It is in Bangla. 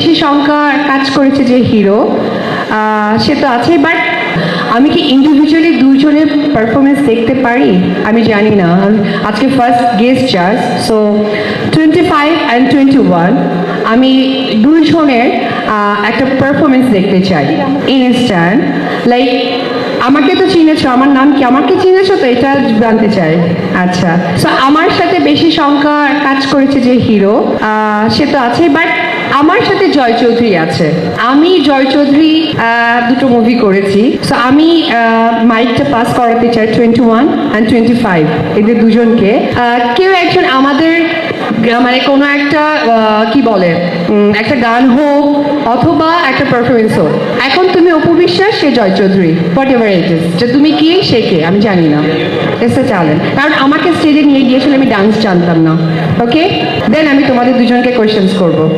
বেশি সংখ্যা কাজ করেছে যে হিরো সে তো আছে বাট আমি কি ইন্ডিভিজুয়ালি দুজনের পারফরমেন্স দেখতে পারি? আমি জানি না। আজকে first guest charge so twenty five and twenty one আমি দুইজনের আহ, একটা পারফরমেন্স দেখতে চাই। ইনস্ট্যান্ট লাইক আমাকে তো চিনেছো আমার নাম কি আমাকে চিনেছো তো এটা জানতে চাই। আচ্ছা সো আমার সাথে বেশি সংখ্যা কাজ করেছে যে হিরো সে তো আছে বাট আমার সাথে জয় চৌধুরী আছে। আমি জয় চৌধুরী দুটো মুভি করেছি। সো আমি মাইকটা পাস করাতে চাই twenty one and twenty five এদের দুজনকে কেউ একজন আমাদের মানে কোনো একটা কি বলে একটা গান হোক অথবা একটা পারফরমেন্স হোক। এখন তুমি অপু বিশ্বাস, সে Joy Chowdhury whatever it is যে তুমি কে, সে কে, আমি জানি না। এসে চালেন কারণ আমাকে স্টেজে নিয়ে গিয়েছিল আমি ডান্স জানতাম না। ওকে দেন আমি তোমাদের দুজনকে কোয়েশ্চেন্স করব।